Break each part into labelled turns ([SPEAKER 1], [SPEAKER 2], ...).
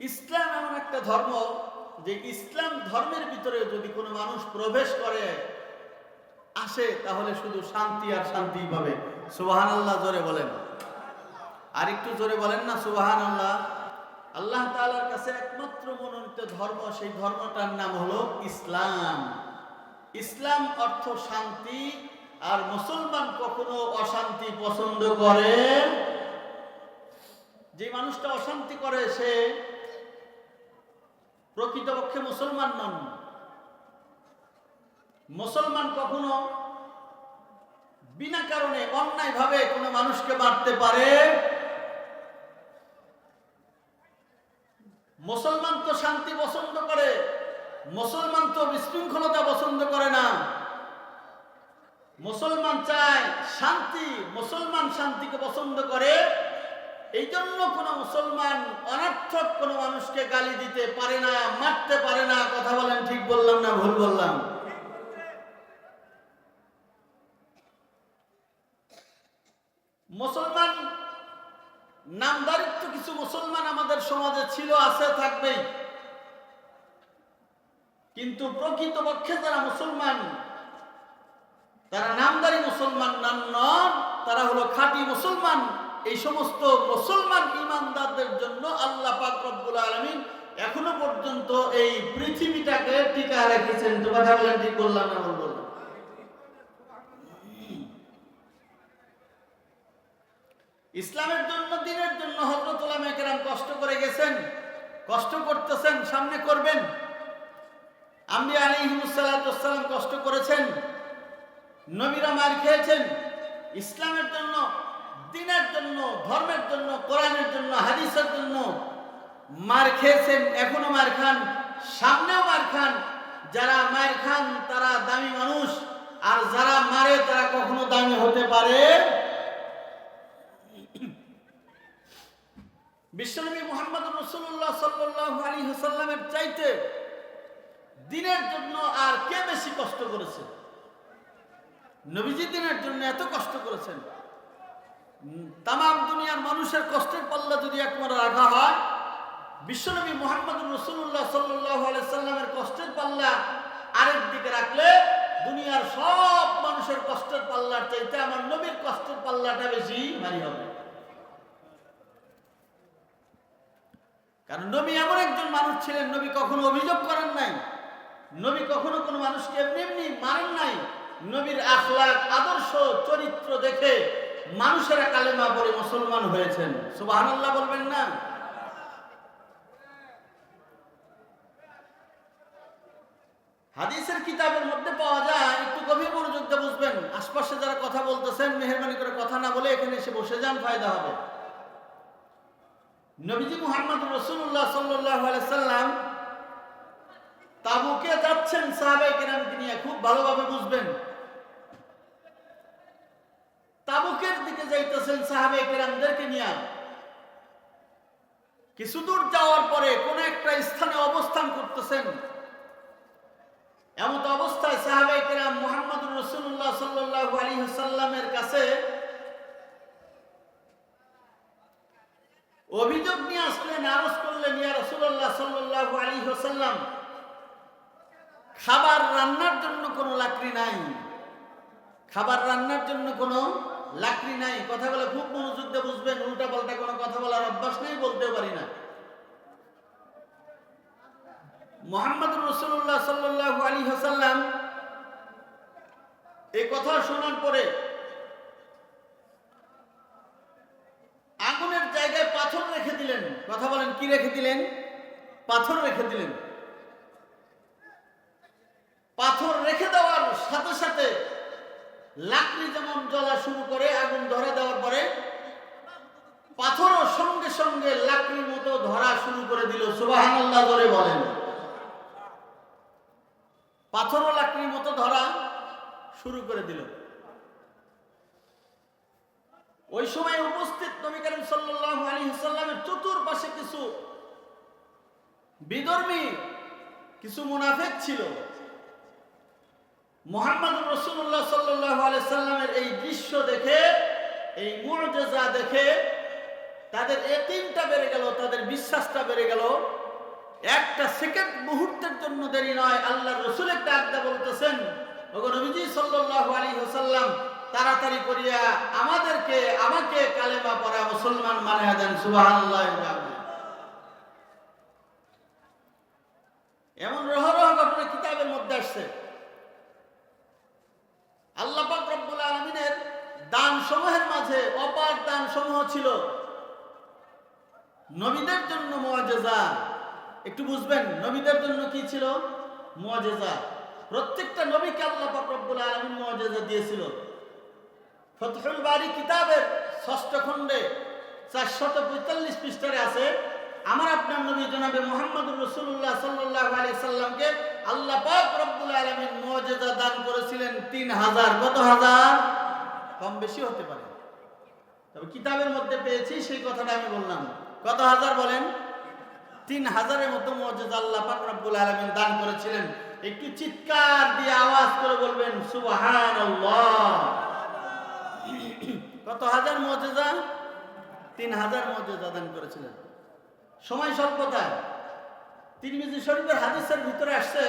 [SPEAKER 1] ইসলাম এমন একটা ধর্ম যে ইসলাম ধর্মের ভিতরে যদি কোনো মানুষ প্রবেশ করে, আসে, তাহলে শুধু শান্তি আর শান্তি পাবে। সুবাহান আল্লাহ জোরে বলেন। আর একটু জোরে বলেন না সুবাহান আল্লাহ আল্লাহ তাআলার কাছে একমাত্র মনোনীত ধর্ম, সেই ধর্মটার নাম হলো ইসলাম। ইসলাম অর্থ শান্তি, আর মুসলমান কখনো অশান্তি পছন্দ করে। যে মানুষটা অশান্তি করে, সে প্রকৃতপক্ষে মুসলমান নন। মুসলমান কখনো বিনা কারণে অন্যায় ভাবে কোনো মানুষকে মারতে পারে। মুসলমান তো শান্তি পছন্দ করে, মুসলমান তো বিশৃঙ্খলতা পছন্দ করে না। মুসলমান চায় শান্তি, মুসলমান শান্তিকে পছন্দ করে। এই জন্য কোনো মুসলমান অনর্থক কোনো মানুষকে গালি দিতে পারে না, মারতে পারে না, কথা বলেন ঠিক বললাম না ভুল বললাম? মুসলমান নামদারিত্ব কিছু মুসলমান আমাদের সমাজে ছিল, আছে, থাকবেই। কিন্তু প্রকৃতপক্ষে যারা মুসলমান, তারা নামদারি মুসলমান নান নন, তারা হলো খাঁটি মুসলমান। এই সমস্ত মুসলমান ইমানদারদের জন্য আল্লাহ পাক রব্বুল এখনও পর্যন্ত এই পৃথিবীটাকে টিকা রেখেছেন। তো কথা বলেন, ঠিক বললাম না বললাম? ইসলামের জন্য, দিনের জন্য হজরত কেরাম কষ্ট করে গেছেন, কষ্ট করতেছেন, সামনে করবেন। আমি আলী আলিহিমুসাল্লাম কষ্ট করেছেন, নবীরা মার খেয়েছেন। ইসলামের জন্য দিনের জন্য, ধর্মের জন্য, কোরআনের জন্য, হাদিসের জন্য মার খেয়েছেন, এখনও মার খান, সামনেও মার খান। যারা মার খান, তারা দামি মানুষ, আর যারা মারে, তারা কখনো দামি হতে পারে বিশ্বনবী মোহাম্মদ রসুল্লাহ সাল্লাহ আলী হুসাল্লামের চাইতে দিনের জন্য আর কে বেশি কষ্ট করেছে? নবীজি দিনের জন্য এত কষ্ট করেছেন। তাম দুনিয়ার মানুষের কষ্টের পাল্লা যদি একবার রাখা হয়, বিশ্বনবী মোহাম্মদ রসুল্লাহ সাল্লাহ সাল্লামের কষ্টের পাল্লা আরেক দিকে রাখলে দুনিয়ার সব মানুষের কষ্টের পাল্লার চাইতে আমার নবীর কষ্টের পাল্লাটা বেশি ভারী হবে। কারণ নবী এমন একজন মানুষ ছিলেন, নবী কখনো অভিযোগ করেন নাই, নবী কখনো কোনো মানুষকে এমনি এমনি মারেন নাই, নবীর আখলাক আদর্শ, চরিত্র দেখে মানুষেরা কালেমা পড়ে মুসলমান হয়েছেন। সুবহানাল্লাহ বলবেন না? হাদিসের কিতাবের মধ্যে পাওয়া যায়, একটু গভীর মনোযোগ বুঝবেন। আশপাশে যারা কথা বলতেছেন, মেহরবানি করে কথা না বলে এখানে এসে বসে যান, ফায়দা হবে। নবীজি মুহাম্মদ রসুল্লাহ সাল্লাহ সাল্লাম তাবুকে যাচ্ছেন সাহাবাই কেরামকে নিয়ে, খুব ভালোভাবে বুঝবেন। তাবুকের দিকে যাইতেছেন সাহাবাই কেরামদেরকে নিয়ে। কিছু দূর যাওয়ার পরে কোন একটা স্থানে অবস্থান করতেছেন। এমত অবস্থায় সাহাবাই কেরাম মোহাম্মদ রসুল্লাহ সাল্লাহ আলী সাল্লামের কাছে অভিযোগ নিয়ে আসলেন, আরজ করলেন, ইয়া রসুল্লাহ সাল্লাহ আলী সাল্লাম খাবার রান্নার জন্য কোনো লাকড়ি নাই। খাবার রান্নার জন্য কোনো লাকড়ি নাই, কথা বলে খুব মনোযোগ দিয়ে বুঝবেন, উল্টা পাল্টা কোনো কথা বলার অভ্যাস নেই, বলতেও পারি না। মোহাম্মদ রসুল্লাহ সাল্লাহ আলী হাসাল্লাম এই কথা শোনার পরে আগুনের জায়গায় পাথর রেখে দিলেন। কথা বলেন, কি রেখে দিলেন? পাথর রেখে দিলেন। পাথর রেখে দেওয়ার সাথে সাথে লাকড়ি যেমন জ্বলা শুরু করে, আগুন ধরে দেওয়ার পরে পাথরও সঙ্গে সঙ্গে লাকড়ির মতো ধরা শুরু করে দিল। সুবাহান আল্লাহ ধরে বলেন। পাথরও লাকড়ির মতো ধরা শুরু করে দিল। ওই সময় উপস্থিত নবী করিম সাল্লাল্লাহু আলাইহি সাল্লামের চতুর্পাশে কিছু বিধর্মী, কিছু মুনাফিক ছিল। মোহাম্মদ রসুল্লাহ সাল্লাহ সাল্লামের এই দৃশ্য দেখে, এই মুরজা দেখে তাদের এতিমটা বেড়ে গেল, তাদের বিশ্বাসটা বেড়ে গেল। একটা সেকেন্ড মুহূর্তের জন্য দেরি নয় আল্লাহ রসুলের ডাকটা বলতেছেন, ওগো নবীজি সাল্লাল্লাহু আলাইহি ওয়াসাল্লাম, তাড়াতাড়ি করিয়া আমাদেরকে, আমাকে কালেমা পড়া মুসলমান মানিয়া দেন, সুবহানাল্লাহ এমন রহ রহ ঘটনা কিতাবের মধ্যে আসছে। আল্লাহ পাক রব্বুল আলামিনের দান সমূহের মাঝে অপার দান সমূহ ছিল নবীদের জন্য মুআজিজা একটু বুঝবেন, নবীদের জন্য কি ছিল? মুআজিজা প্রত্যেকটা নবীকে আল্লাহ পাক রব্বুল আলামিন মুআজিজা দিয়েছিল। ফতহুল বারি কিতাবের ষষ্ঠ খণ্ডে চারশত পঁয়তাল্লিশ পৃষ্ঠারে আছে, আমার আপনার নবী জনাবে মোহাম্মদুর রসুল্লাহ সাল্লাহ আলি সাল্লামকে আল্লাহ পাক রব্বুল আলমিন মুআজিজা দান করেছিলেন তিন হাজার কত হাজার? কম বেশি হতে পারে। তবে কিতাবের মধ্যে পেয়েছি, সেই কথাটা আমি বললাম। কত হাজার বলেন? তিন হাজারের মতো মজুদ আল্লাহ পাক রব্বুল আলামিন দান করেছিলেন। একটু চিৎকার দিয়ে আওয়াজ করে বলবেন, সুবহানাল্লাহ। কত হাজার মজেজা? তিন হাজার মজেজা দান করেছিলেন। সময় স্বল্পতায়। তিরমিজি শরীফের হাদিসের ভিতরে আসছে,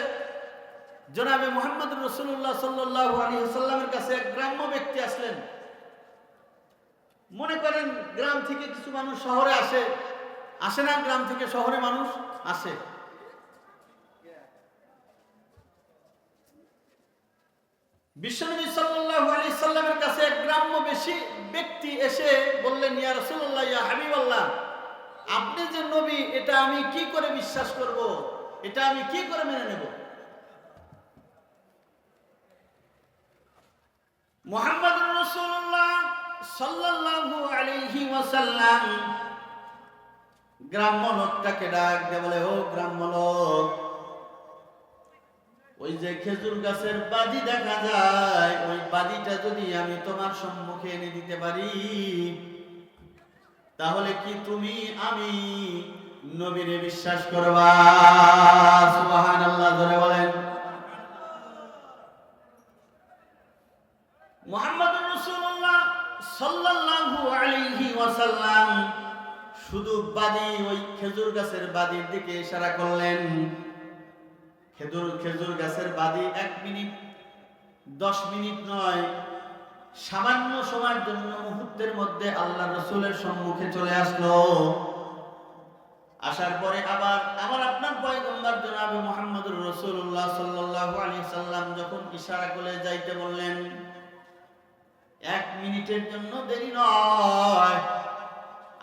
[SPEAKER 1] জনাবে মোহাম্মদ রসুল্লাহ সাল্লাহ আলী সাল্লামের কাছে এক গ্রাম্য ব্যক্তি আসলেন। মনে করেন গ্রাম থেকে কিছু মানুষ শহরে আসে আসে না গ্রাম থেকে শহরে মানুষ আসে। বিশ্বনবী সাল্লাল্লাহু আলাইহি সাল্লামের কাছে এক গ্রাম্য বেশি ব্যক্তি এসে বললেন, ইয়া রাসূলুল্লাহ, ইয়া হাবিবাল্লাহ। আপনি যে নবী, এটা আমি কি করে বিশ্বাস করব? এটা আমি কি করে মেনে নেব? মোহাম্মদ রাসূলুল্লাহ সাল্লাল্লাহু আলাইহি ওয়াসাল্লাম গ্রাম্য লোকটাকে ডাক দিয়ে বলে, ও গ্রাম্য লোক, ওই যে খেজুর গাছের বাদি দেখা যায়, ওই বাদিটা যদি আমি তোমার সম্মুখে এনে দিতে পারি তাহলে কি তুমি আমি নবীরে বিশ্বাস করবা? ধরে বলেন। সাল্লাল্লাহু আলাইহি ওয়াসাল্লাম শুধু বাদি ওই খেজুর গাছের বাদির দিকে ইশারা করলেন। খেজুর খেজুর গাছের বাদি এক মিনিট, দশ মিনিট নয় সামান্য সময়ের জন্য মুহূর্তের মধ্যে আল্লাহ রসুলের সম্মুখে চলে আসলো। আসার পরে আবার আবার আপনার পয়গম্বর জনাবে মোহাম্মদুর রসুল্লাহ সাল্লাহ আলী সাল্লাম যখন ইশারা করে যাইতে বললেন, এক মিনিটের জন্য দেরি নয়।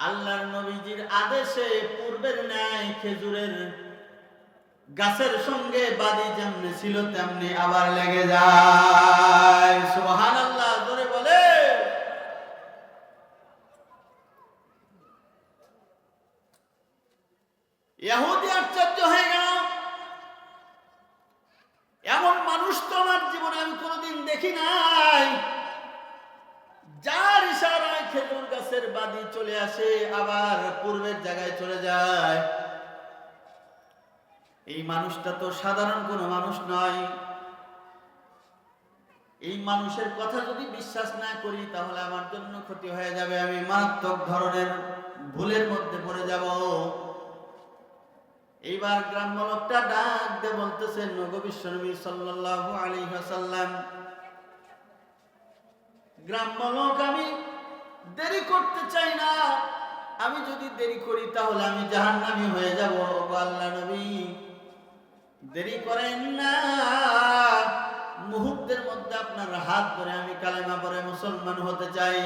[SPEAKER 1] আল্লাহর নবীজির আদেশে পূর্বের ন্যায় খেজুরের গাছের সঙ্গে বাদি যেমনি ছিল, তেমনি আবার লেগে যায়। সুবহান আল্লাহ জোরে বলে ইহুদি আশ্চর্য হয়ে গেল। এমন মানুষ তো আমার জীবনে আমি কোনোদিন দেখি নাই। যার ইশারায় খেজুর গাছের বাদি চলে আসে, আবার পূর্বের জায়গায় চলে যায়। এই মানুষটা তো সাধারণ কোনো মানুষ নয়। এই মানুষের কথা যদি বিশ্বাস না করি, তাহলে আমার জন্য ক্ষতি হয়ে যাবে। আমি মারাত্মক ধরনের ভুলের মধ্যে পড়ে যাব। এইবার গ্রাম্য লোকটা ডাক দিয়ে বলতেছেন নগো বিশ্বনবী সাল্লাল্লাহু আলাইহি ওয়াসাল্লাম গ্রাম্য লোক আমি দেরি করতে চাই না। আমি যদি দেরি করি তাহলে আমি জাহান্নামী হয়ে যাব। আল্লাহ নবী, দেরি করেন না। মুহূর্তের মধ্যে আপনার হাত ধরে আমি কালেমা পরে মুসলমান হতে চাই।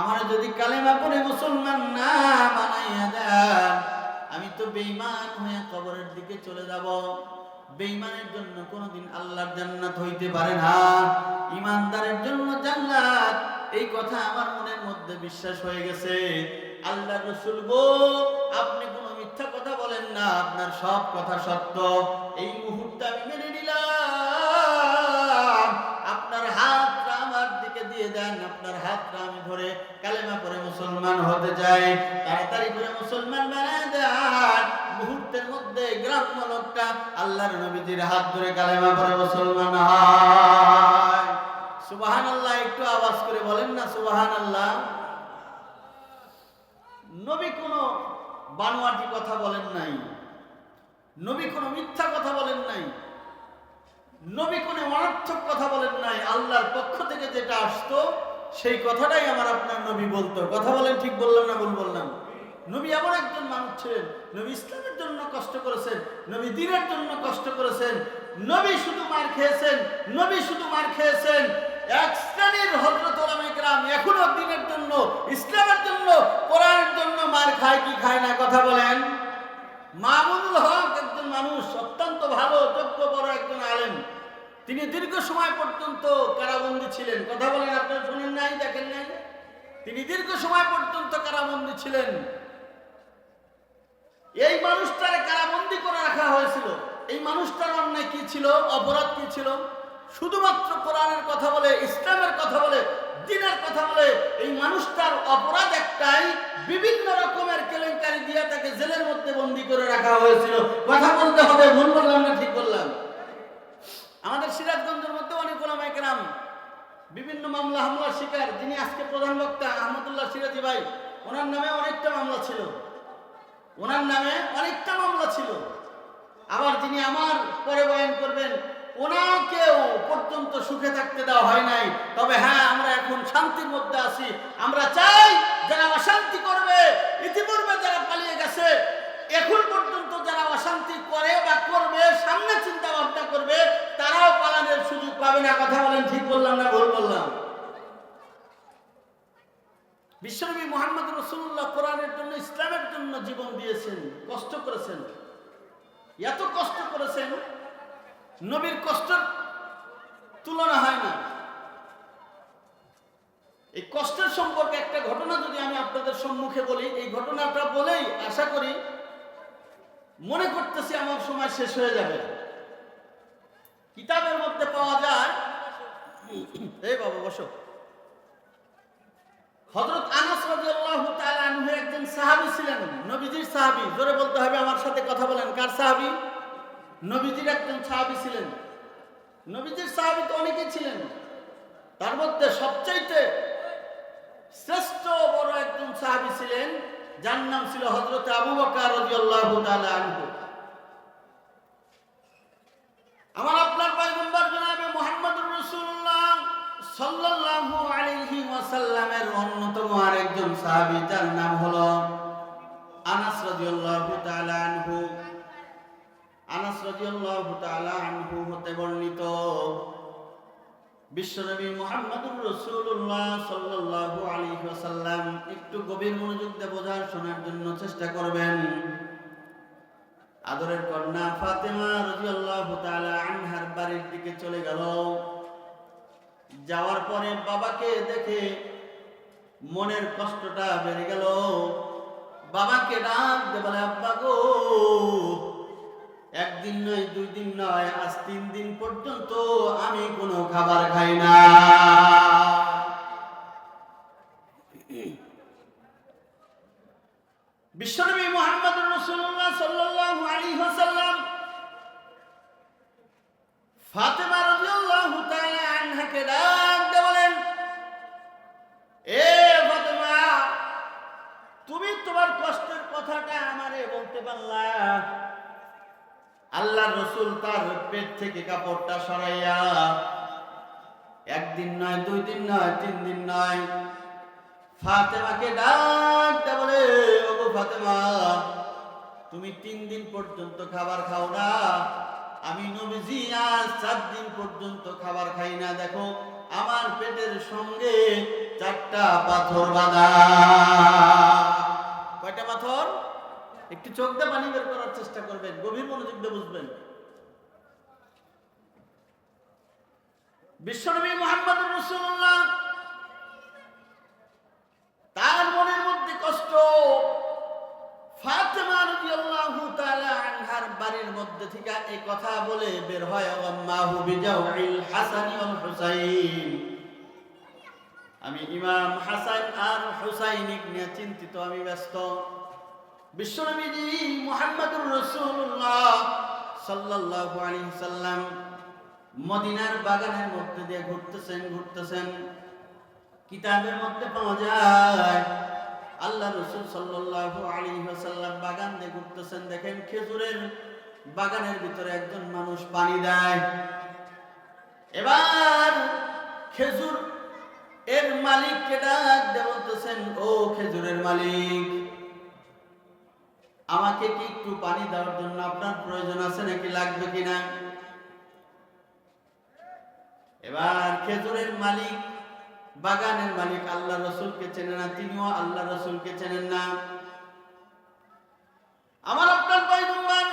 [SPEAKER 1] আমার যদি কালেমা পরে মুসলমান না বানাইয়া দেন আমি তো বেঈমান হয়ে কবরের দিকে চলে যাব। বেঈমানের জন্য কোনোদিন আল্লাহর জান্নাত হইতে পারে না। ইমানদারের জন্য জান্নাত। এই কথা আমার মনের মধ্যে বিশ্বাস হয়ে গেছে। আল্লাহ রসুল গো, আপনি কোনো মিথ্যা কথা বলেন না। আপনার সব কথা সত্য। এই মুহূর্তে আমি মেনে নিলাম। দিয়ে দেন, আপনার হাতটা আমি ধরে কালেমা পরে মুসলমান হতে চাই। তাড়াতাড়ি করে মুসলমান বানায় দেন। মুহূর্তের মধ্যে গ্রাম্য লোকটা আল্লাহর নবীজির হাত ধরে কালেমা পরে মুসলমান হয়। সুবাহান আল্লাহ একটু আওয়াজ করে বলেন না সুবাহান আল্লাহ বানোয়াটি কথা বলেন নাই। নবী কোনো মিথ্যা কথা বলেন নাই। নবী কোনো অনর্থক কথা বলেন নাই। যেটা আসতো, সেই কথাটাই আমার আপনার নবী বলতো। কথা বলেন, ঠিক বললাম না ভুল বললাম? নবী এমন একজন মানুষ ছিলেন, নবী ইসলামের জন্য কষ্ট করেছেন, নবী দিনের জন্য কষ্ট করেছেন, নবী শুধু মার খেয়েছেন, নবী শুধু মার খেয়েছেন। এক শ্রেণির হজরত ওলামাইকরাম এখনও দিনের জন্য, ইসলামের জন্য, কোরআনের জন্য মার খায় কি খায় না, কথা বলেন। মামুনুল হক একজন মানুষ, অত্যন্ত ভালো, যোগ্য, বড় একজন আলেম। তিনি দীর্ঘ সময় পর্যন্ত কারাবন্দী ছিলেন। কথা বলেন আপনারা, শুনেন নাই, দেখেন নাই? তিনি দীর্ঘ সময় পর্যন্ত কারাবন্দী ছিলেন। এই মানুষটারে কারাবন্দী করে রাখা হয়েছিল। এই মানুষটার অন্যায় কি ছিল? অপরাধ কি ছিল? শুধুমাত্র কোরআনের কথা বলে, ইসলামের কথা বলে, দিনের কথা বলে, এই মানুষটার অপরাধ একটাই, বিভিন্ন রকমের কেলেঙ্কারি দিয়ে তাকে জেলের মধ্যে বন্দি করে রাখা হয়েছিল। কথা বলতে হবে, ভুল বললাম না, ঠিক বললাম। আমাদের সিরাজগঞ্জের মধ্যে অনেক ওলামাই কেরাম, বিভিন্ন মামলা হামলার শিকার, যিনি আজকে প্রধান বক্তা আহমদুল্লাহ সিরাজি ভাই, ওনার নামে অনেকটা মামলা ছিল। ওনার নামে অনেকটা মামলা ছিল। আবার যিনি আমার পরে বয়ান করবেন, ওনাকেও পর্যন্ত সুখে থাকতে দেওয়া হয় নাই। তবে হ্যাঁ আমরা এখন শান্তির মধ্যে আছি। আমরা চাই যারা অশান্তি করবে, ইতিপূর্বে যারা পালিয়ে গেছে এখন পর্যন্ত যারা অশান্তি করে বা করবে, সামনে চিন্তা ভাবনা করবে, তারাও পালানোর সুযোগ পাবে না। কথা বলেন, ঠিক বললাম না ভুল বললাম? বিশ্বনবী মোহাম্মদ রসুল্লাহ কোরআনের জন্য, ইসলামের জন্য জীবন দিয়েছেন। কষ্ট করেছেন। এত কষ্ট করেছেন, নবীর কষ্টের তুলনা হয় না। এই কষ্টের সম্পর্কে একটা ঘটনা যদি আমি আপনাদের সম্মুখে বলি, এই ঘটনাটা বলেই আশা করি মনে করতেছি আমার সময় শেষ হয়ে যাবে। কিতাবের মধ্যে পাওয়া যায় এই বাবা, বসো। হযরত আনাস রাদিয়াল্লাহু তাআলা আনহু একজন সাহাবী ছিলেন নবীজির সাহাবী। জোরে বলতে হবে আমার সাথে কথা বলেন, কার সাহাবী? নবীজির একজন সাহাবী ছিলেন। নবীজির সাহাবী তো অনেকেই ছিলেন। তার মধ্যে সবচাইতে শ্রেষ্ঠ বড় একজন সাহাবী ছিলেন যার নাম ছিল হযরত আবু বকর আমার আপনার পয়গম্বর জনাবে মুহাম্মদুর রাসূলুল্লাহ সাল্লাল্লাহু আলাইহি ওয়াসাল্লামের অন্যতম আরেকজন সাহাবী, যার নাম হলো আনাস রাদিয়াল্লাহু তাআলা আনহু। আনাস রাদিয়াল্লাহু তাআলা আনহু হতে বর্ণিত বিশ্বনবী মুহাম্মদুর রাসূলুল্লাহ সাল্লাল্লাহু আলাইহি ওয়াসাল্লাম একটু গভীর মনোযোগ দিয়ে বোঝার, শোনার জন্য চেষ্টা করবেন। আদরের কন্যা ফাতেমা রাদিয়াল্লাহু তাআলা আনহার বাড়ির দিকে চলে গেল। যাওয়ার পরে বাবাকে দেখে মনের কষ্টটা বেড়ে গেল। বাবাকে ডাক দে বলে, আব্বা গো একদিন নয়, দুই দিন নয়, আজ তিন দিন পর্যন্ত আমি কোনো খাবার খাই না। বিশ্বনবী মোহাম্মদ রসুল্লাহ সাল্লাল্লাহু আলাইহি ওয়াসাল্লাম ফাতেমা রাদিয়াল্লাহু তাআলা আনহাকে ডাক বলেন, এ ফাতেমা, তুমি তোমার কষ্টের কথাটা আমারে বলতে পারলা? আল্লাহ রসুল তার পেট থেকে কাপড়টা সরাইয়া, একদিন নয়, দুই দিন নয়, তিন দিন নয়, ফাতেমাকে ডাক দিয়ে বলে, ওগো ফাতেমা, তুমি তিন দিন পর্যন্ত খাবার খাও না। আমি নবীজি আজ চার দিন পর্যন্ত খাবার খাই না। দেখো, আমার পেটের সঙ্গে চারটা পাথর বাঁধা। কয়টা পাথর? একটু চোখ দিয়ে পানি বের করার চেষ্টা করবেন, গভীর মনোযোগ দিয়ে বুঝবেন। বিশ্বনবী মোহাম্মদ রসুল্লাহ তার মনের মধ্যে কষ্ট। বাড়ির মধ্যে থেকে এই কথা বলে বের হয় আমি ইমাম হাসান আর হুসাইন নিয়ে চিন্তিত, আমি ব্যস্ত। বিশ্বনবীজি মুহাম্মদুর রাসূলুল্লাহ সাল্লাল্লাহু আলাইহি সাল্লাম মদিনার বাগানের মধ্যে দিয়ে ঘুরতেছেন ঘুরতেছেন। কিতাবের মধ্যে পাওয়া যায়, আল্লাহ রসুল সাল্লাল্লাহু আলাইহি ওয়াসাল্লাম বাগান দিয়ে ঘুরতেছেন। দেখেন খেজুরের বাগানের ভিতরে একজন মানুষ পানি দেয়। এবার খেজুর এর মালিককে ডাক দিয়ে বলতেছেন, ও খেজুরের মালিক আমাকে কি একটু পানি দেওয়ার জন্য আপনার প্রয়োজন আছে নাকি লাগবে কিনা? এবার খেজুরের মালিক, বাগানের মালিক আল্লাহ রসুলকে চেনে না, তিনিও আল্লাহ রসুলকে চেনেন না। আমার আপনার পয়গম্বর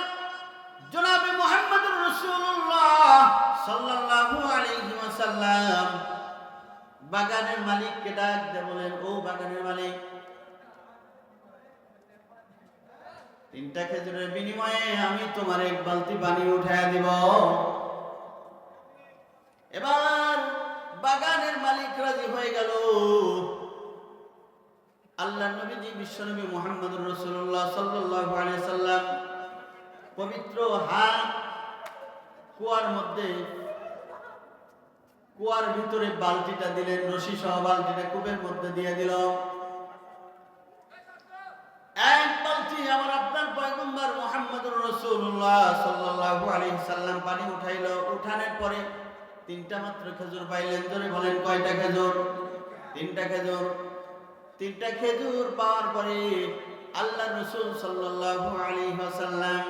[SPEAKER 1] জনাবে মুহাম্মদুর রাসূলুল্লাহ সাল্লাল্লাহু আলাইহি ওয়াসাল্লাম বাগানের মালিককে ডাক দিয়ে বলেন, ও বাগানের মালিক তিনটা খেজুরের বিনিময়ে আমি তোমার এক বালতি পানি উঠায় দিব। এবার বাগানের মালিক রাজি হয়ে গেল। আল্লাহ নবীজি বিশ্বনবী মোহাম্মদুর রসুল্লাহ সাল্লাল্লাহু আলাইহি সাল্লাম পবিত্র হাত কুয়ার মধ্যে কুয়ার ভিতরে বালতিটা দিলেন রশি সহ বালতিটা কূপের মধ্যে দিয়ে দিল। এক বালতি আমার পয়গম্বর মোহাম্মদুর রসুল্লাহ সাল্লাল্লাহু আলাইহি সাল্লাম পানি উঠাইলো। উঠানোর পরে তিনটা মাত্র খেজুর পাইলেন। বলেন, কয়টা খেজুর? তিনটা খেজুর। তিনটা খেজুর পাওয়ার পরে আল্লাহ রসুল সাল্লাল্লাহু আলাইহি ওয়াসাল্লাম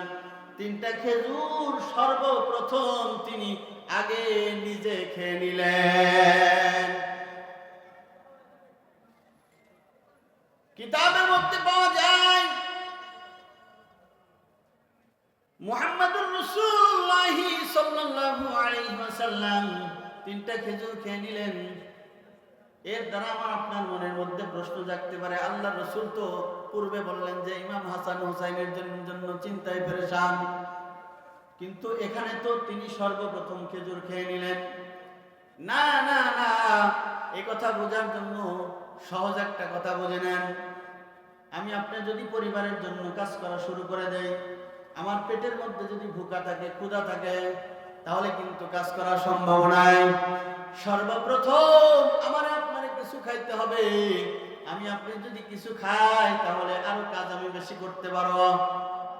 [SPEAKER 1] তিনটা খেজুর সর্বপ্রথম তিনি আগে নিজে খেয়ে নিলেন। ওয়াসাল্লাম তিনটা খেজুর খেয়ে নিলেন। এর দ্বারা আমার আপনার মনের মধ্যে প্রশ্ন জাগতে পারে আল্লাহ রসুল তো পূর্বে বললেন যে, ইমাম হাসান হুসাইনের জন্য চিন্তায় পেরেশান। কিন্তু এখানে তো তিনি সর্বপ্রথম খেজুর খেয়ে নিলেন। না না না এই কথা বোঝার জন্য সহজ একটা কথা বুঝে নেন। আমি আপনি যদি পরিবারের জন্য কাজ করা শুরু করে দেই, আমার পেটের মধ্যে যদি ভুকা থাকে, ক্ষুধা থাকে তাহলে কিন্তু কাজ করা সম্ভব নাই সর্বপ্রথম আমার আপনার কিছু খাইতে হবে। আমি আপনি যদি কিছু খাই, তাহলে আরও কাজ আমি বেশি করতে পারব।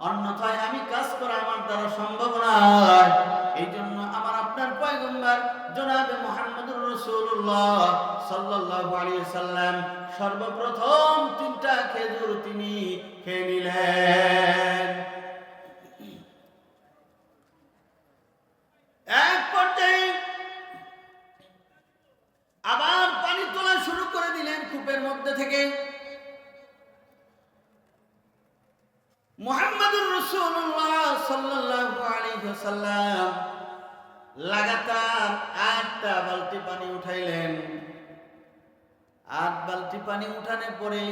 [SPEAKER 1] অন্যথায় আমি কাজ করা আমার দ্বারা সম্ভব নয় এই জন্য আমার আপনার পয়গম্বর জনাবে মোহাম্মদুর রসুল্লাহ সাল্লাল্লাহু আলাইহি সাল্লাম সর্বপ্রথম তিনটা খেজুর তিনি খেয়ে নিলেন। আবার পানি তোলা শুরু করে দিলেন কূপের মধ্যে থেকে। মুহাম্মদুর রাসূলুল্লাহ সাল্লাল্লাহু আলাইহি লাগাতার আটটা বালতি পানি উঠাইলেন। আট বালতি পানি উঠানোর পরে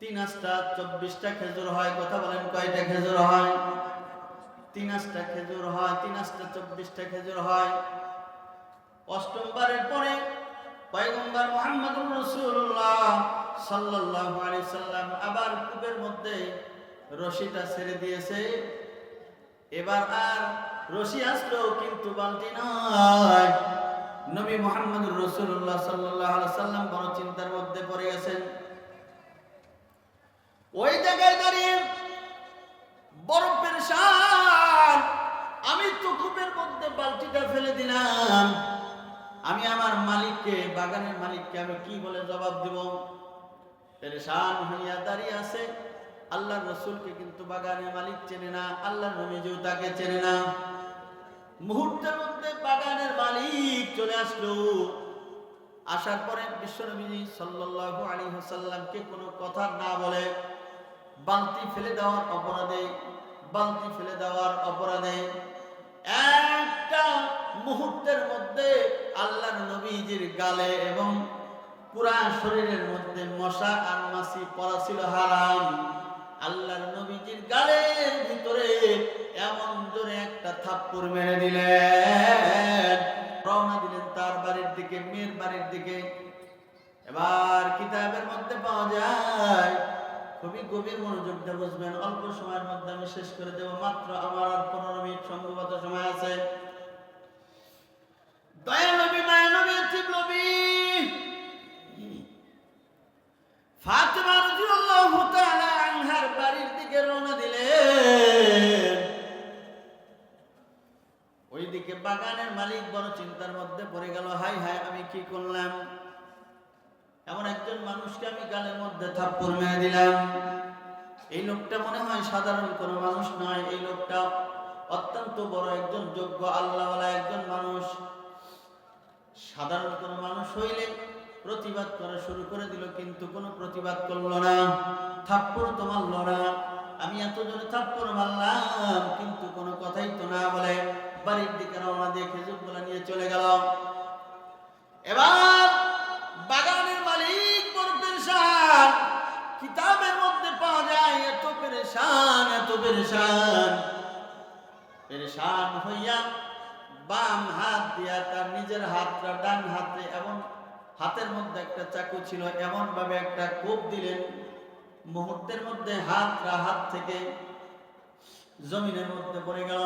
[SPEAKER 1] তিন আটটা চব্বিশটা খেজুর হয়, কথা বলেন কয়টা খেজুর হয়? তিন আটটা খেজুর হয়, তিন আটটা চব্বিশটা খেজুর হয়। অষ্টমবারের পরে পয়গম্বর মুহাম্মদুর রাসূলুল্লাহ সাল্লাল্লাহু আলাইহি সাল্লাম আবার কূপের মধ্যে রশিটা ছেড়ে দিয়েছে। এবার আর রশি আসলো কিন্তু বালতি নয় নবী মুহাম্মদুর রসুল্লাহ সাল্লাল্লাহু আলাইহি সাল্লাম বড় চিন্তার মধ্যে পড়ে গেছেন। ওই জায়গায় দাঁড়িয়ে বড় পেরেশান আমি তো মধ্যে বালতিটা ফেলে দিলাম। আমি আমার মালিককে, বাগানের মালিককে আমি কি বলে জবাব দিব? পেরেশান হইয়া দাঁড়িয়ে আছে। আল্লাহ রসুলকে কিন্তু বাগানের মালিক চেনে না আল্লাহ নবীজিও তাকে চেনে না। মুহূর্তের মধ্যে বাগানের মালিক চলে আসলো। আসার পরে বিশ্বনবীজি সাল্লাল্লাহু আলাইহি ওয়াসাল্লামকে কোনো কথা না বলে বালতি ফেলে দেওয়ার অপরাধে বালতি ফেলে দেওয়ার অপরাধে একটা মুহূর্তের মধ্যে আল্লাহর নবীজির গালে এবং পুরা শরীরের মধ্যে মশা আর মাছি পড়া ছিল হারাম। আল্লাহর নবীজির গালের ভিতরে এমন জোরে একটা থাপ্পড় মেরে দিলেন। রওনা দিলেন তার বাড়ির দিকে, মেয়ের বাড়ির দিকে। এবার কিতাবের মধ্যে পাওয়া যায় খুবই গভীর মনোযোগ দিয়ে বুঝবেন। অল্প সময়ের মধ্যে আমি শেষ করে দেব। মাত্র আমার আর পনেরো মিনিট সম্ভবত সময় আছে। দয়া নবী বাড়ির দিকে ওইদিকে বাগানের মালিক বড় চিন্তার মধ্যে পড়ে গেল, হাই হাই, আমি কি করলাম? এমন একজন মানুষকে আমি গালের মধ্যে থাপ্পড় মেরে দিলাম। এই লোকটা মনে হয় সাধারণ কোনো মানুষ নয়। এই লোকটা অত্যন্ত বড় একজন যোগ্য আল্লাহওয়ালা একজন মানুষ। সাধারণ কোনো মানুষ হইলে প্রতিবাদ করা শুরু করে দিল, কিন্তু কোনো প্রতিবাদ করল না। থাপ্পড় তো মারল না। আমি এত জোরে থাপ্পড় মারলাম, কিন্তু কোনো কথাই তো না বলে বাড়ির দিকে রওনা দিয়ে খেজুরগুলা নিয়ে চলে গেল। এবার পেরেশান, এত পেরেশান। পেরেশান হইয়া বাম হাত দিয়া তার নিজের হাতটা ডান হাতে এমন হাতের মধ্যে একটা চাকু ছিল এমন ভাবে একটা কোপ দিলেন। মুহূর্তের মধ্যে হাতটা হাত থেকে জমিনের মধ্যে পড়ে গেল।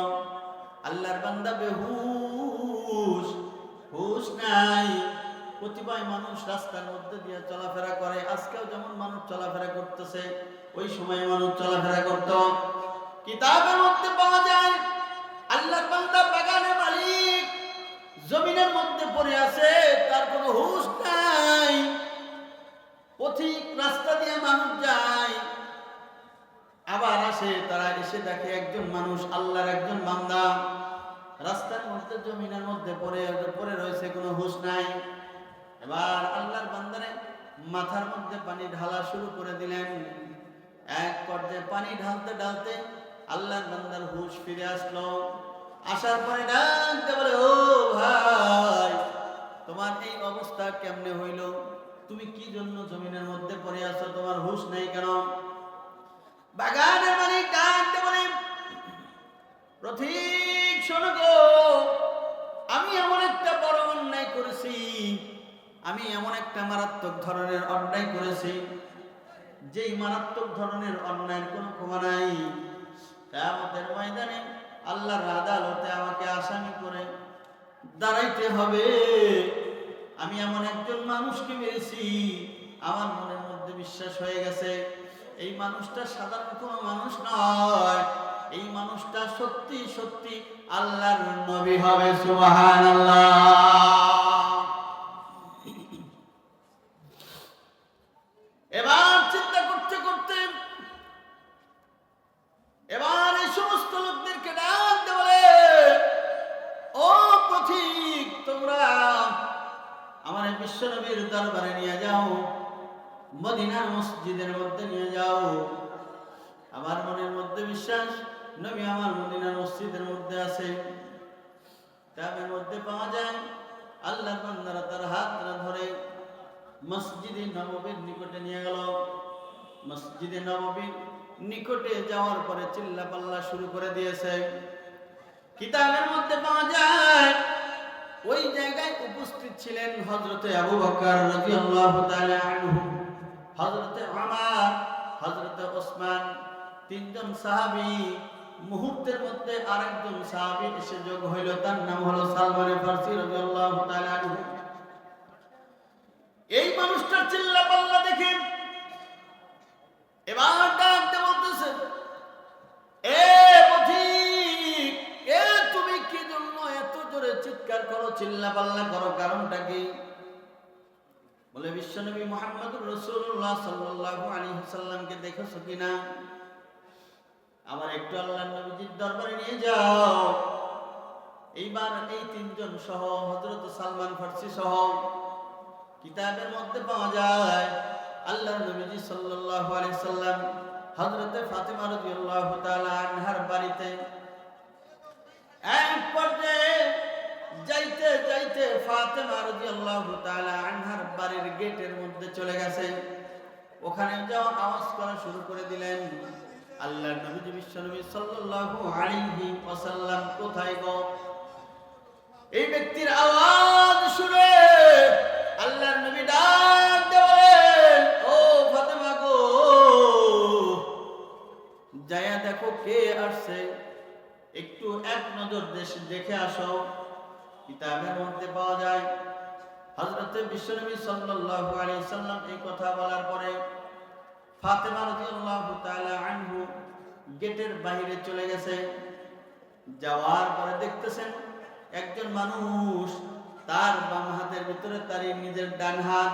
[SPEAKER 1] আল্লাহর বান্দা বেহুশ, হুশ নাই। কতিপয় মানুষ রাস্তার মধ্যে দিয়ে চলাফেরা করে। আজকেও যেমন মানুষ চলাফেরা করতেছে, ওই সময় মানুষ চলাফেরা করত। কিতাবের মধ্যে পাওয়া যায়, আল্লাহর বান্দা বাগানের মালিক, জমিনের মধ্যে পড়ে আছে, তার কোনো হুশ নাই। পথিক রাস্তা দিয়ে মানুষ যায়, আবার আসে, তারা এসে দেখে একজন মানুষ আল্লাহর একজন বান্দা। রাস্তার মধ্যে, জমিনের মধ্যে পড়ে পড়ে রয়েছে, কোনো হুশ নাই। এবার আল্লাহর বান্দারে মাথার মধ্যে পানি ঢালা শুরু করে দিলেন। এক পর্যায়ে পানি ঢালতে ঢালতে আল্লাহর বান্দার হুশ ফিরে আসলো। আসার পরে ডাকতে বলে, ও ভাই, তোমার এই অবস্থা কেমনে হইল? তুমি কি জন্য জমিনের মধ্যে পড়ে আছো? তোমার হুশ নেই কেন? বাগানের মালিক ডাকতে বলে প্রথিক শোনো গো আমি এমন একটা মারাত্মক ধরনের অন্যায় করেছি, যেই মারাত্মক ধরনের অন্যায়ের কোনো ক্ষমা নাই। কেয়ামতের ময়দানে আল্লাহর আদালতে আমাকে আসামি করে দাঁড়াইতে হবে। আমি এমন একজন মানুষকে মেরেছি, আমার মনের মধ্যে বিশ্বাস হয়ে গেছে, এই মানুষটা সাধারণ কোনো মানুষ নয়। এই মানুষটা সত্যি সত্যি আল্লাহর নবী হবে, সুবহানাল্লাহ। আমার বিশ্ব নবীর দরবারে নিয়ে যাও মদিনার মসজিদের মধ্যে নিয়ে যাও। আমার মনের মধ্যে বিশ্বাস, নবী আমার মদিনার মসজিদের মধ্যে আছে। কিতাবের মধ্যে পাওয়া যায় আল্লাহ বান্দারা তার হাতটা ধরে মসজিদে নববীর নিকটে নিয়ে গেল। মসজিদে নববীর নিকটে যাওয়ার পরে চিল্লা পাল্লা শুরু করে দিয়েছে। কিতাবের মধ্যে পাওয়া যায় ওই জায়গায় উপস্থিত ছিলেন হজরতে আবু বকর রাদিয়াল্লাহু তাআলা আনহু। হজরতে ওমর হজরতে ওসমান, তিনজন সাহাবী। মুহূর্তের মধ্যে আরেকজন সাহাবী এসে যোগ হইল, তার নাম হলো সালমান ফারসি রাদিয়াল্লাহু তাআলা আনহু। এই মানুষটার চিল্লা পাল্লা দেখে এবার ডাকতে বলতেছে এ পথিক এ তুমি কি জন্য এত জোরে চিৎকার করো চিল্লা পাল্লা করো, কারণটা কি? বলে, বিশ্বনবী মোহাম্মদুর রসুল্লাহ সাল্লাল্লাহু আলাইহি সাল্লামকে দেখেছ কিনা? আমার একটু আল্লাহ নবীজির দরবারে নিয়ে যাও। এইবার এই তিনজন সহ, হযরত সালমান ফার্সি সহ, কিতাবের মধ্যে পাওয়া যায় আল্লাহ নবীজি সাল্লাল্লাহু আলাইহি সাল্লাম হযরতে ফাতিমা রাদিয়াল্লাহু তাআলা আনহার বাড়িতে এক পর্যায়ে যাইতে যাইতে ফাতেমা রাদিয়াল্লাহু তাআলা আনহার বাড়ির গেটের মধ্যে চলে গেছে। ওখানে যাও আওয়াজ করা শুরু করে দিলেন। আল্লাহর নবী বিশ্বনবী সাল্লাল্লাহু আলাইহি ওয়াসাল্লাম, কোথায় গো? এই ব্যক্তির আওয়াজ শুনে আল্লাহর নবী ডাক দেবেন ও ফাতেমা গো, যায়া দেখো কে আসছে? একটু এক নজর দেখে আসো। কিতাবের মধ্যে পাওয়া যায়। হযরতে বিশ্বনবী সাল্লাল্লাহু আলাইহি সাল্লাম এই কথা বলার পরে ফাতেমা রাদিয়াল্লাহু তাআলা আনহু গেটের বাইরে চলে গেছে। যাওয়ার পরে দেখতেছেন একজন মানুষ তার বাম হাতের ভিতরে তার নিজের ডান হাত।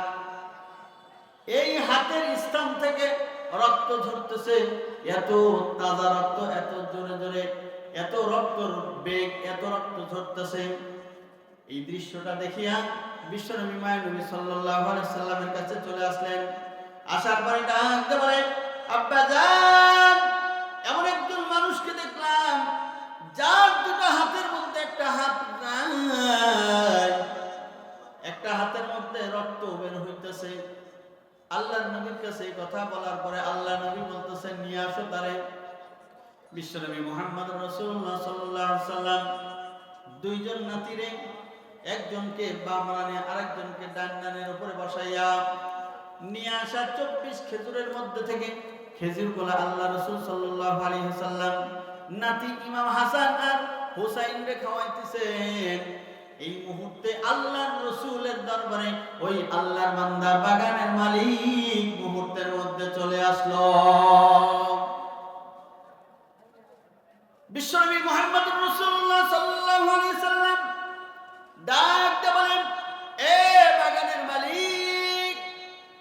[SPEAKER 1] এই হাতের স্থান থেকে রক্ত ঝরতেছে। এত তাজা রক্ত, এত জোরে জোরে, এত রক্ত বেগ, এত রক্ত ঝরতেছে। এই দৃশ্যটা দেখিয়া বিশ্বনবী মায়ের নবী সাল্লাল্লাহু আলাইহি সাল্লামের কাছে চলে আসলেন। আসার পরে ডাকতে বলে, আব্বা যান এমন একজন মানুষকে দেখলাম যার দুটো হাতের মধ্যে একটা হাত নাই। একটা হাতের মধ্যে রক্ত বের হইতেছে। আল্লাহর নবীর কাছে এই কথা বলার পরে আল্লাহ নবী বলতেছেন নিয়ে আসো তারে। বিশ্বনবী মোহাম্মদ রসুল্লাহ সাল্লাহ সাল্লাম দুইজন নাতিরে একজনকে বাম রানে আরেকজনকে ডান ডানের উপরে বসাইয়া নিয়ে আসা চব্বিশ খেজুরের মধ্যে থেকে খেজুরগুলা আল্লাহ রসুল সাল্লাম নাতি ইমাম হাসান আর হুসাইন রে খাওয়াইতেছেন এই মুহূর্তে আল্লাহর রসুলের দরবারে ওই আল্লাহর বান্দা বাগানের মালিক মুহূর্তের মধ্যে চলে আসলো। বিশ্বনবী মোহাম্মদ ডাকতে বলেন, এ বাগানের মালিক,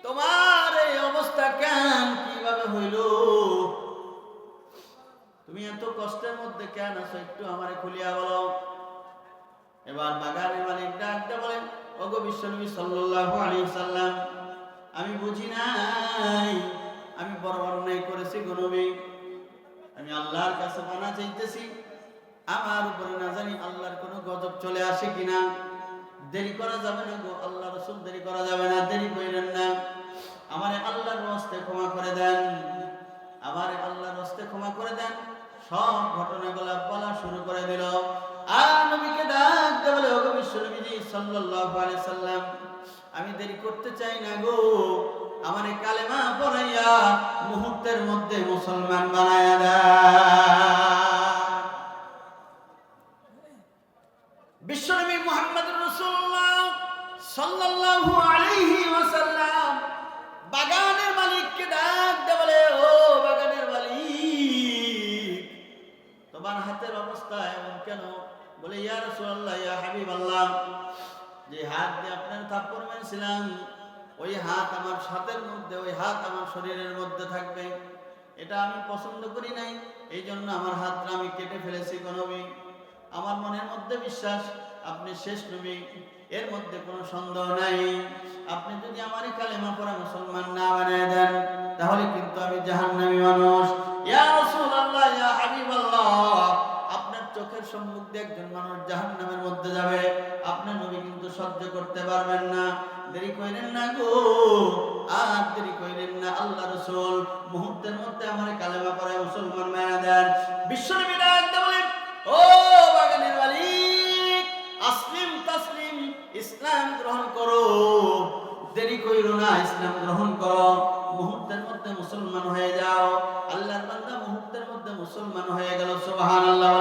[SPEAKER 1] তোমার এই অবস্থা কেন, কীভাবে হইল? তুমি এত কষ্টের মধ্যে কেন আছো, একটু আমারে খুলিয়া বলো। এবার বাগানের মালিক ডাকতে বলেন, ওগো বিশ্বনবী সাল্লাল্লাহু আলাইহি সাল্লাম আমি বুঝি নাই, আমি বড় অন্যায় করেছি গো নবী। আমি আল্লাহর কাছে মানা চাইতেছি আমার উপরে না জানি আল্লাহর কোনো গজব চলে আসে কিনা। দেরি করা যাবে না গো আল্লাহ রসুল দেরি করা যাবে না, দেরি করিলেন না। আমারে আল্লাহর হস্তে ক্ষমা করে দেন। আমারে আল্লাহর হস্তে ক্ষমা করে দেন। সব ঘটনাগুলো বলা শুরু করে দিল। আর নবীকে ডাকতে বলে, ওগো বিশ্ব নবীজি সাল্লাল্লাহু আলাইহি সাল্লাম, আমি দেরি করতে চাই না গো। আমার কালেমা পড়াইয়া মুহূর্তের মধ্যে মুসলমান বানায়া দেয় সাল্লাল্লাহু বাগানের মালিককে ডাক দে বলে, ও বাগানের মালিক, তোমার হাতের অবস্থা এমন কেন? বলে, ইয়া রাসূলুল্লাহ, ইয়া হাবিবাল্লাহ, যে হাত দিয়ে আপনার থাপ্পড় মেরেছিলাম, ওই হাত আমার সাথের মধ্যে, ওই হাত আমার শরীরের মধ্যে থাকবে। এটা আমি পছন্দ করি নাই এই জন্য আমার হাতটা আমি কেটে ফেলেছি নবী। আমার মনের মধ্যে বিশ্বাস আপনি শেষ নবী, এর মধ্যে কোনো সন্দেহ নাই। আপনি যদি আমার কালেমা পড়া মুসলমান না বানিয়ে দেন, তাহলে কিন্তু আমি জাহান্নামী মানুষ। ইয়া রাসূলুল্লাহ, ইয়া হাবিবাল্লাহ, আপনার চোখের সম্মুখ দিয়ে একজন মানুষ জাহান্নামের মধ্যে যাবে। আপনার নবী কিন্তু সহ্য করতে পারবেন না। দেরি কইলেন না গো। আর দেরি কইলেন না, আল্লাহ রসুল মুহূর্তের মধ্যে আমার কালেমা পরে মুসলমান মায়া দেন। বিশ্বনবী ও ইসলাম গ্রহণ করো। দেরি কইরো না, ইসলাম গ্রহণ করো। মুহূর্তের মধ্যে মুসলমান হয়ে যাও। আল্লাহর বান্দা মুহূর্তের মধ্যে মুসলমান হয়ে গেল, সুবহানাল্লাহ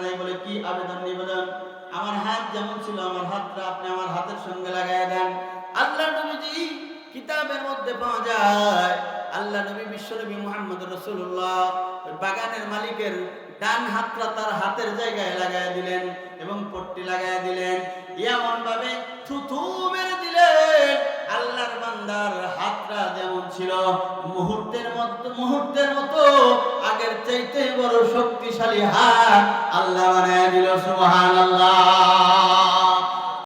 [SPEAKER 1] জানাই বলে কি আবেদন নিবেদন? আমার হাত যেমন ছিল, আমার হাতটা আপনি আমার হাতের সঙ্গে লাগাই দেন। আল্লাহ নবীজি কিতাবের মধ্যে পাওয়া যায়, আল্লাহ নবী বিশ্বনবী মুহাম্মদ রসুল্লাহ বাগানের মালিকের ডান হাতটা তার হাতের জায়গায় লাগাই দিলেন এবং পট্টি লাগাই দিলেন। এমন ভাবে থুথু মেরে দিলেন। আল্লাহর বান্দার হাতটা যেমন ছিল মুহূর্তের মতো মুহূর্তের মতো, আগের চাইতে বড় শক্তিশালী হাত আল্লাহ বানায় দিল, সুবহানাল্লাহ।